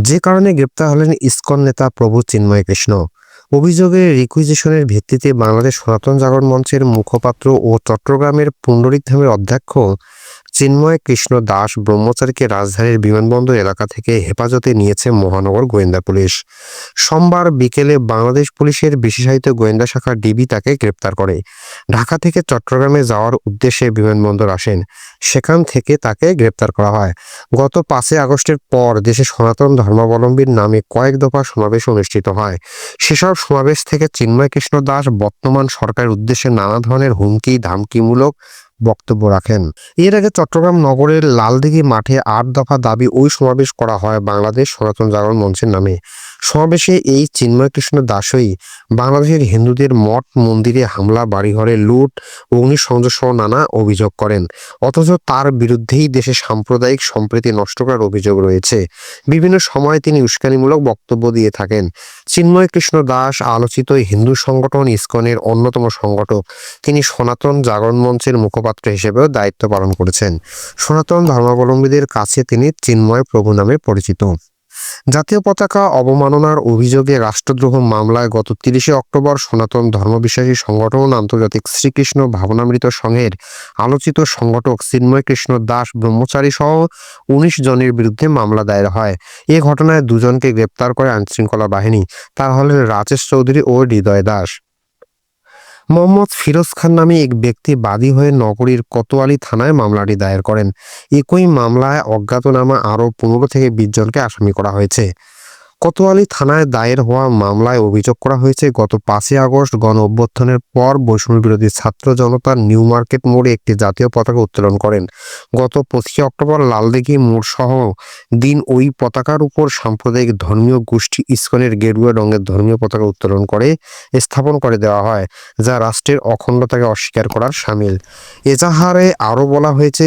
যে কারণে গ্রেপ্তার হলেন ইস্কন নেতা প্রভু চিন্ময় কৃষ্ণ। অভিযোগের রিকুইজিশনের ভিত্তিতে বাংলাদেশ সনাতন জাগরণ মঞ্চের মুখপাত্র ও চট্টগ্রামের পুণ্ডরিক ধামের অধ্যক্ষ চিন্ময় কৃষ্ণ দাস ব্রহ্মচারীকে রাজধানীর বিমানবন্দর এলাকা থেকে হেফাজতে নিয়েছে মহানগর গোয়েন্দা পুলিশ। সোমবার বিকেলে বাংলাদেশ পুলিশের বিশেষায়িত গোয়েন্দা শাখা ডিবি তাকে গ্রেপ্তার করে। ঢাকা থেকে চট্টগ্রামে যাওয়ার উদ্দেশ্যে বিমানবন্দর আসেন। সেখান থেকে তাকে গ্রেপ্তার করা হয়। গত পাঁচই আগস্টের পর দেশে সনাতন ধর্মাবলম্বীর নামে কয়েক দফা সমাবেশ অনুষ্ঠিত হয়। সেসব সমাবেশ থেকে চিন্ময় কৃষ্ণ দাস বর্তমান সরকারের উদ্দেশ্যে নানা ধরনের হুমকি, ধামকিমূলক বক্তব্য রাখেন। এর আগে চট্টগ্রাম নগরের লালদিঘি মাঠে আট দফা দাবি ওই সমাবেশ করা হয় বাংলাদেশ সনাতন জাগরণ মঞ্চের নামে। সমাবেশে এই চিন্ময় কৃষ্ণ দাসই বাংলাদেশের হিন্দুদের মঠ, মন্দিরে হামলা, বাড়িঘরে লুট, অগ্নিসংযোগ সহ নানা অভিযোগ করেন। অথচ তার বিরুদ্ধেই দেশে সাম্প্রদায়িক সম্প্রীতি নষ্ট করার অভিযোগ রয়েছে। বিভিন্ন সময়ে তিনি উস্কানিমূলক বক্তব্য দিয়ে থাকেন। চিন্ময় কৃষ্ণ দাস আলোচিত হিন্দু সংগঠন ইসকনের অন্যতম সংগঠক। তিনি সনাতন জাগরণ মঞ্চের মুখপাত্র হিসেবেও দায়িত্ব পালন করেছেন। সনাতন ধর্মাবলম্বীদের কাছে তিনি চিন্ময় প্রভু নামে পরিচিত। জাতীয় পতাকা অবমাননার অভিযোগে রাষ্ট্রদ্রোহ মামলায় গত তিরিশে অক্টোবর সনাতন ধর্মবিশ্বাসী সংগঠন আন্তর্জাতিক শ্রীকৃষ্ণ ভাবনামৃত সংঘের আলোচিত সংগঠক চিন্ময় কৃষ্ণ দাস ব্রহ্মচারী সহ উনিশ জনের বিরুদ্ধে মামলা দায়ের হয়। এ ঘটনায় দুজনকে গ্রেপ্তার করে আইনশৃঙ্খলা বাহিনী তা হলেন রাজেশ চৌধুরী ও হৃদয় দাস। মোহাম্মদ ফিরোজ খান নামে এক ব্যক্তি বাদী হয়ে নগরীর কোতোয়ালি থানায় মামলাটি দায়ের করেন। একই মামলায় অজ্ঞাতনামা আরও পনেরো থেকে বিশ জনকে আসামি করা হয়েছে। কোতোয়ালি থানায় দায়ের হওয়া মামলায় অভিযোগ করা হয়েছে, গত পাঁচই আগস্ট গণ অভ্যুত্থানের পর বৈষম্য বিরোধী ছাত্র জনতা নিউ মার্কেট মোড়ে একটি জাতীয় পতাকা উত্তোলন করেন। গত পঁচিশে অক্টোবর লালদিঘি মোড় সহ দিন ওই পতাকার উপর সাম্প্রদায়িক ধর্মীয় গোষ্ঠী ইস্কনের গেরুয়া রঙের ধর্মীয় পতাকা উত্তোলন করে স্থাপন করে দেওয়া হয়, যা রাষ্ট্রের অখণ্ডতাকে অস্বীকার করার সামিল। এজাহারে আরও বলা হয়েছে,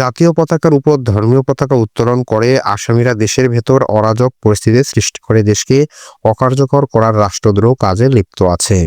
জাতীয় পতাকার উপর ধর্মীয় পতাকা উত্তোলন করে আসামিরা দেশের ভেতর অরাজক পরিস্থিতির সৃষ্টি করে দেশকে অকার্যকর করার রাষ্ট্রদ্রোহ কাজে লিপ্ত আছে।